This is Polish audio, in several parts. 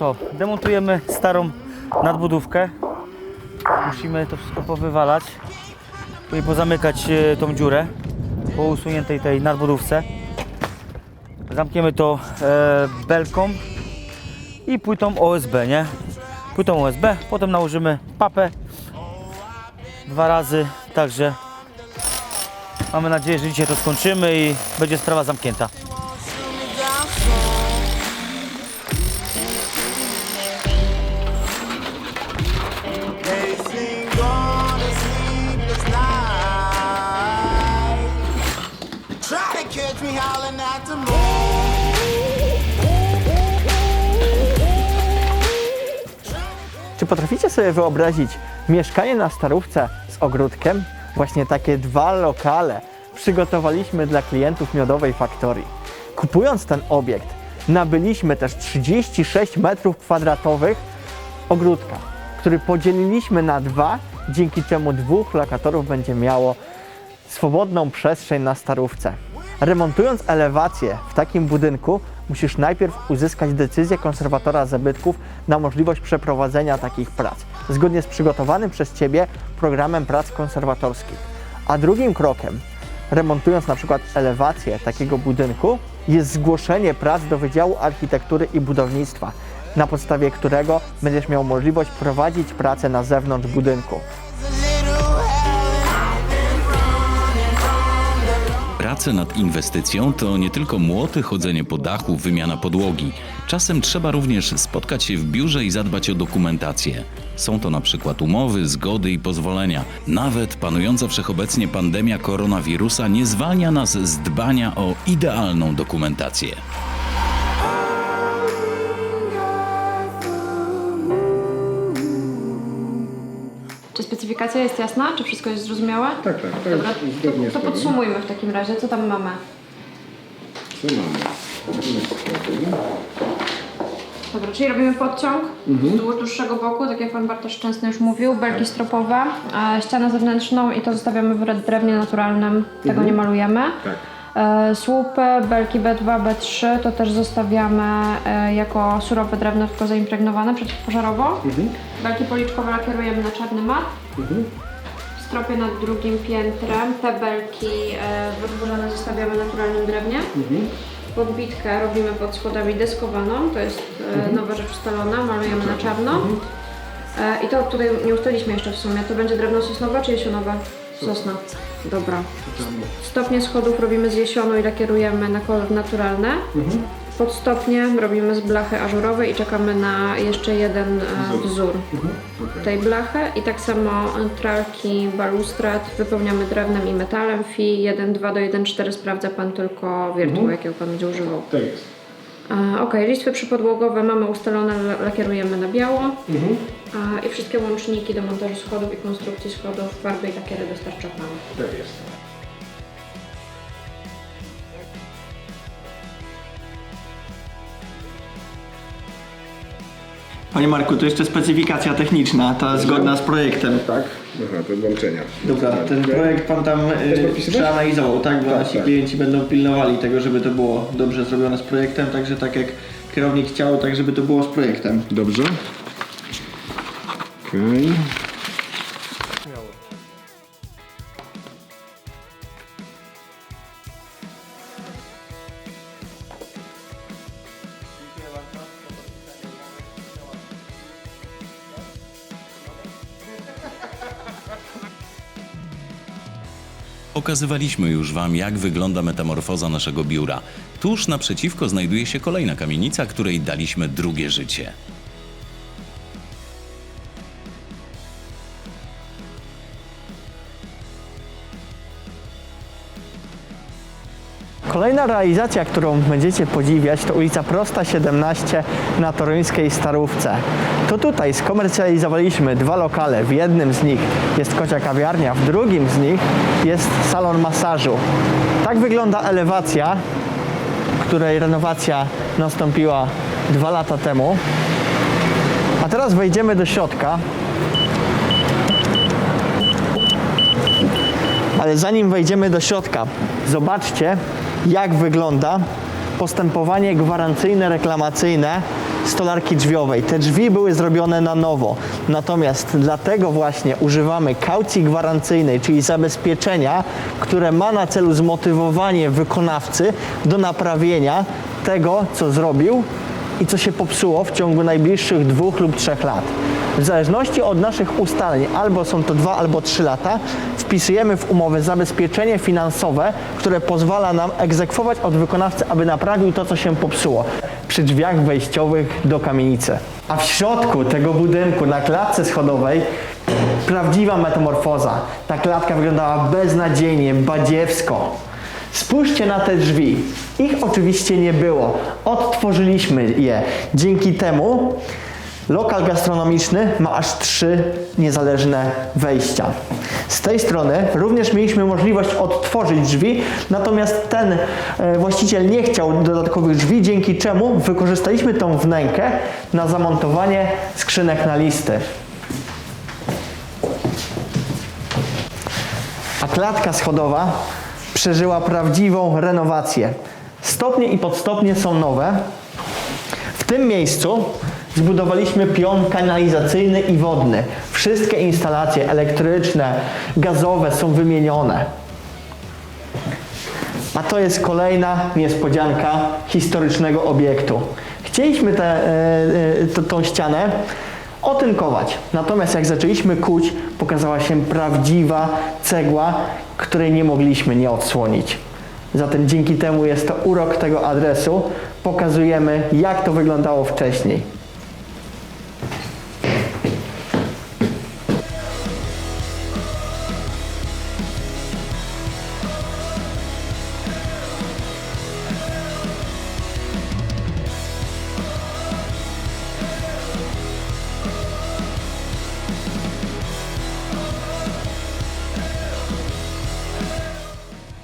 co? Demontujemy starą nadbudówkę. Musimy to wszystko powywalać. Później pozamykać e, tą dziurę po usuniętej tej nadbudówce. Zamkniemy to e, belką i płytą OSB, nie? Płytą OSB, potem nałożymy papę dwa razy, także mamy nadzieję, że dzisiaj to skończymy i będzie sprawa zamknięta. Moon. Czy potraficie sobie wyobrazić mieszkanie na Starówce z ogródkiem? Właśnie takie dwa lokale przygotowaliśmy dla klientów Miodowej Faktorii. Kupując ten obiekt, nabyliśmy też 36 metrów kwadratowych ogródka, który podzieliliśmy na dwa, dzięki czemu dwóch lokatorów będzie miało swobodną przestrzeń na starówce. Remontując elewację w takim budynku, musisz najpierw uzyskać decyzję konserwatora zabytków na możliwość przeprowadzenia takich prac, zgodnie z przygotowanym przez Ciebie programem prac konserwatorskich. A drugim krokiem, remontując na przykład elewację takiego budynku, jest zgłoszenie prac do Wydziału Architektury i Budownictwa, na podstawie którego będziesz miał możliwość prowadzić pracę na zewnątrz budynku. Prace nad inwestycją to nie tylko młoty, chodzenie po dachu, wymiana podłogi. Czasem trzeba również spotkać się w biurze i zadbać o dokumentację. Są to na przykład umowy, zgody i pozwolenia. Nawet panująca wszechobecnie pandemia koronawirusa nie zwalnia nas z dbania o idealną dokumentację. Specyfikacja jest jasna? Czy wszystko jest zrozumiałe? Tak, tak, to Dobra, zgodnie to, z to podsumujmy w takim razie, co tam mamy. Co mamy? Dobra, czyli robimy podciąg Mhm. wzdłuż dłuższego boku, tak jak Pan Bartosz Szczęsny już mówił, belki stropowe, e, ścianę zewnętrzną i to zostawiamy w drewnie naturalnym, tego Mhm. nie malujemy. Tak. E, słupy, belki B2, B3 to też zostawiamy e, jako surowe drewno, tylko zaimpregnowane przeciwpożarowo. Mhm. Belki policzkowe lakierujemy na czarny mat. W stropie nad drugim piętrem te belki e, wyburzone zostawiamy naturalnym drewnie. Podbitkę robimy pod schodami deskowaną, to jest e, nowa rzecz ustalona, malujemy na czarno. E, I to tutaj nie ustaliliśmy jeszcze w sumie, to będzie drewno sosnowe czy jesionowe? Sosna. Dobra. Stopnie schodów robimy z jesionu i lakierujemy na kolor naturalny. Pod stopnie robimy z blachy ażurowej i czekamy na jeszcze jeden e, wzór tej blachy i tak samo tralki balustrad wypełniamy drewnem i metalem FI 1.2 do 1.4 sprawdza Pan tylko wiertło, jakiego Pan będzie używał. Tak jest. E, ok, listwy przypodłogowe mamy ustalone, la- lakierujemy na biało e, i wszystkie łączniki do montażu schodów i konstrukcji schodów, farby i lakiery dostarcza Pan. Tak jest. Panie Marku, to jeszcze specyfikacja techniczna, ta zgodna z projektem. Tak? Aha, to włączenia. Dobra, ten projekt pan tam y, podpisywać? przeanalizował, tak? Bo Tak, nasi tak. klienci będą pilnowali tego, żeby to było dobrze zrobione z projektem, także tak jak kierownik chciał, tak żeby to było z projektem. Dobrze. Okej. Pokazywaliśmy już Wam, jak wygląda metamorfoza naszego biura. Tuż naprzeciwko znajduje się kolejna kamienica, której daliśmy drugie życie. Kolejna realizacja, którą będziecie podziwiać, to ulica Prosta 17 na toruńskiej Starówce. To tutaj skomercjalizowaliśmy dwa lokale. W jednym z nich jest kocia kawiarnia, w drugim z nich jest salon masażu. Tak wygląda elewacja, której renowacja nastąpiła dwa lata temu. A teraz wejdziemy do środka. Ale zanim wejdziemy do środka, zobaczcie, jak wygląda postępowanie gwarancyjne, reklamacyjne stolarki drzwiowej. Te drzwi były zrobione na nowo. Natomiast dlatego właśnie używamy kaucji gwarancyjnej, czyli zabezpieczenia, które ma na celu zmotywowanie wykonawcy do naprawienia tego, co zrobił i co się popsuło w ciągu najbliższych dwóch lub trzech lat. W zależności od naszych ustaleń, albo są to dwa, albo trzy lata, wpisujemy w umowę zabezpieczenie finansowe, które pozwala nam egzekwować od wykonawcy, aby naprawił to, co się popsuło przy drzwiach wejściowych do kamienicy. A w środku tego budynku, na klatce schodowej, prawdziwa metamorfoza. Ta klatka wyglądała beznadziejnie, badziewsko. Spójrzcie na te drzwi. Ich oczywiście nie było. Odtworzyliśmy je. Dzięki temu lokal gastronomiczny ma aż trzy niezależne wejścia. Z tej strony również mieliśmy możliwość odtworzyć drzwi, natomiast ten e, właściciel nie chciał dodatkowych drzwi, dzięki czemu wykorzystaliśmy tą wnękę na zamontowanie skrzynek na listy. a klatka schodowa przeżyła prawdziwą renowację. Stopnie i podstopnie są nowe. W tym miejscu zbudowaliśmy pion kanalizacyjny i wodny. Wszystkie instalacje elektryczne, gazowe są wymienione. A to jest kolejna niespodzianka historycznego obiektu. Chcieliśmy tę e, e, ścianę otynkować. Natomiast jak zaczęliśmy kuć, pokazała się prawdziwa cegła, której nie mogliśmy nie odsłonić. Zatem dzięki temu jest to urok tego adresu. Pokazujemy, jak to wyglądało wcześniej.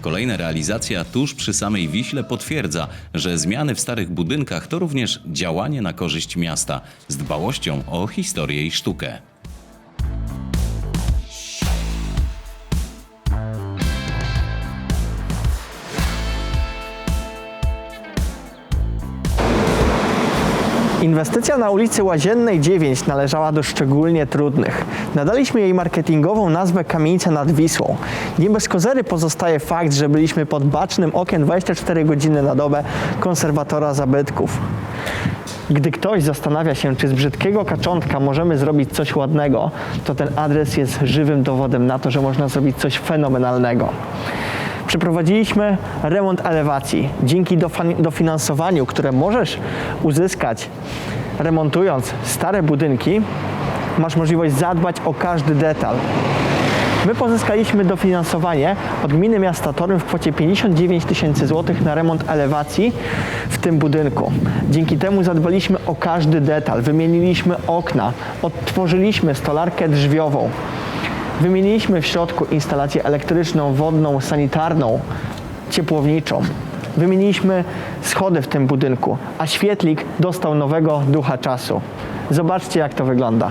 Kolejna realizacja tuż przy samej Wiśle potwierdza, że zmiany w starych budynkach to również działanie na korzyść miasta z dbałością o historię i sztukę. Inwestycja na ulicy Łaziennej 9 należała do szczególnie trudnych. Nadaliśmy jej marketingową nazwę Kamienica nad Wisłą. Nie bez kozery pozostaje fakt, że byliśmy pod bacznym okiem 24 godziny na dobę konserwatora zabytków. Gdy ktoś zastanawia się, czy z brzydkiego kaczątka możemy zrobić coś ładnego, to ten adres jest żywym dowodem na to, że można zrobić coś fenomenalnego. Przeprowadziliśmy remont elewacji. Dzięki dofinansowaniu, które możesz uzyskać remontując stare budynki, masz możliwość zadbać o każdy detal. My pozyskaliśmy dofinansowanie od gminy miasta Torun w kwocie 59 tysięcy złotych na remont elewacji w tym budynku. Dzięki temu zadbaliśmy o każdy detal, wymieniliśmy okna, odtworzyliśmy stolarkę drzwiową, wymieniliśmy w środku instalację elektryczną, wodną, sanitarną, ciepłowniczą. Wymieniliśmy schody w tym budynku, a świetlik dostał nowego ducha czasu. Zobaczcie, jak to wygląda.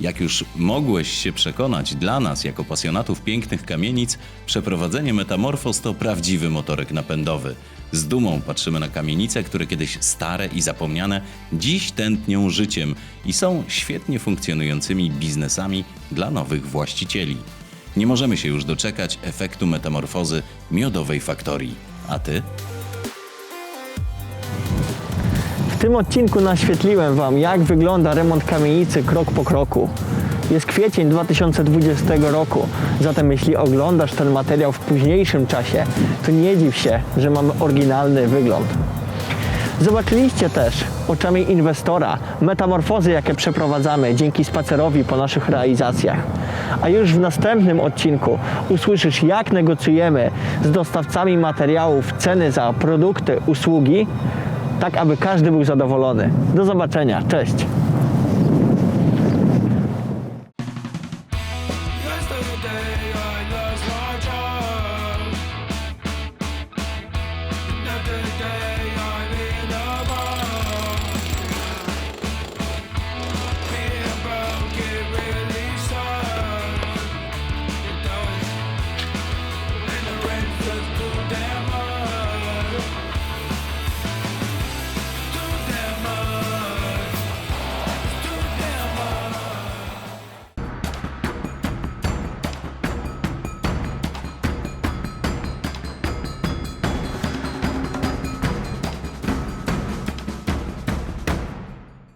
Jak już mogłeś się przekonać, dla nas, jako pasjonatów pięknych kamienic, przeprowadzenie Metamorfos to prawdziwy motorek napędowy. Z dumą patrzymy na kamienice, które kiedyś stare i zapomniane, dziś tętnią życiem i są świetnie funkcjonującymi biznesami dla nowych właścicieli. Nie możemy się już doczekać efektu metamorfozy miodowej faktorii. A ty? Tym odcinku naświetliłem Wam, jak wygląda remont kamienicy krok po kroku. Jest kwiecień 2020 roku, zatem jeśli oglądasz ten materiał w późniejszym czasie, to nie dziw się, że mamy oryginalny wygląd. Zobaczyliście też oczami inwestora metamorfozy, jakie przeprowadzamy dzięki spacerowi po naszych realizacjach. A już w następnym odcinku usłyszysz, jak negocjujemy z dostawcami materiałów ceny za produkty, usługi, tak aby każdy był zadowolony. Do zobaczenia, cześć! Yesterday